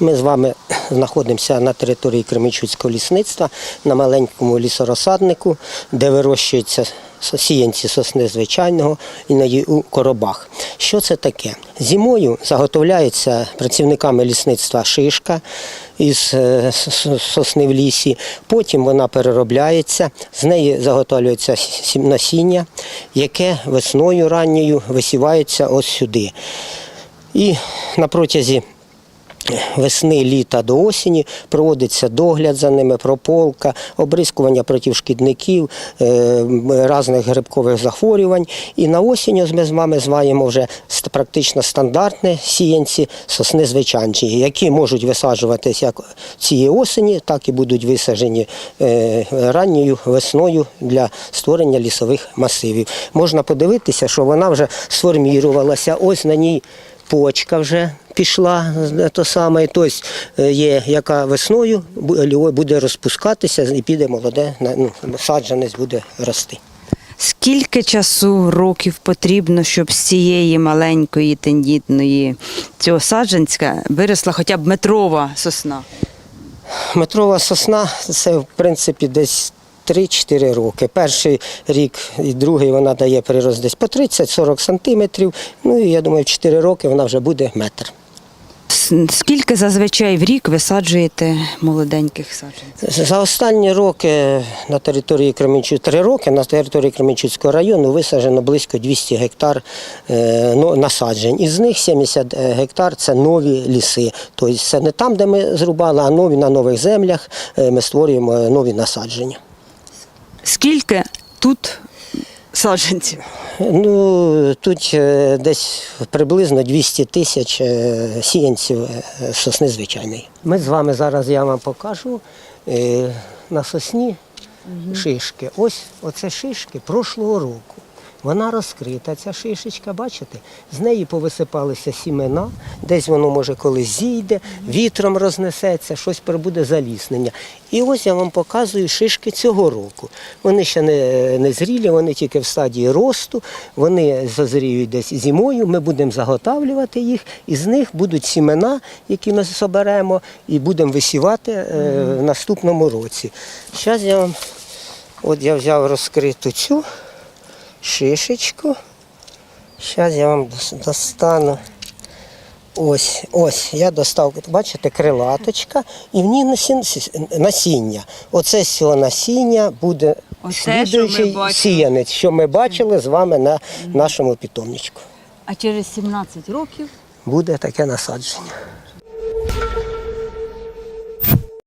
Ми з вами знаходимося на території Кременчуцького лісництва на маленькому лісорозсаднику, де вирощуються сіянці сосни звичайного іноді у коробах. Що це таке? Зимою заготовляється працівниками лісництва шишка із е, сосни в лісі. Потім вона переробляється, з неї заготовлюється насіння, яке весною ранньою висівається ось сюди. І на протязі весни, літа до осені проводиться догляд за ними, прополка, обрискування проти шкідників, е, різних грибкових захворювань. І на осінь ми з вами зваємо вже практично стандартні сіянці сосни звичайні, які можуть висаджуватись як цієї осені, так і будуть висаджені е, ранньою весною для створення лісових масивів. Можна подивитися, що вона вже сформірувалася. Ось на ній почка вже пішла, е, то саме, тобто е, є, яка весною буде розпускатися і піде молоде, ну, саджанець буде рости. Скільки часу, років потрібно, щоб з цієї маленької тендітної цього саджанська виросла хоча б метрова сосна? Метрова сосна це в принципі десь 3-4 роки. Перший рік і другий вона дає прирост десь по 30-40 сантиметрів. Ну і я думаю, в 4 роки вона вже буде метр. Скільки зазвичай в рік висаджуєте молоденьких саджанців? За останні роки на території Кременчуцького, три роки на території Кременчуцького району висаджено близько 200 гектар е, ну, насаджень. Із них 70 гектар це нові ліси. Тобто це не там, де ми зрубали, а нові на нових землях е, ми створюємо нові насадження. Скільки тут саджанців? Ну, тут е, десь приблизно 200 тисяч е, сіянців е, сосни звичайної. Ми з вами зараз я вам покажу на сосні шишки. Ось оце шишки прошлого року. Вона розкрита, ця шишечка, бачите? З неї повисипалися сімена, десь воно може колись зійде, вітром рознесеться, щось прибуде заліснення. І ось я вам показую шишки цього року. Вони ще не, не зрілі, вони тільки в стадії росту, вони зазріють десь зимою, ми будемо заготавлювати їх, і з них будуть сімена, які ми соберемо, і будемо висівати е, в наступному році. Зараз я вам, от я взяв розкриту цю шишечку. Зараз я вам достану. Ось, ось, я достав, бачите, крилаточка, і в ній насіння. Оце з цього насіння буде Оце, слідуючий бачимо. сіянець, що ми бачили з вами на нашому питомничку. А через 17 років Буде таке насадження.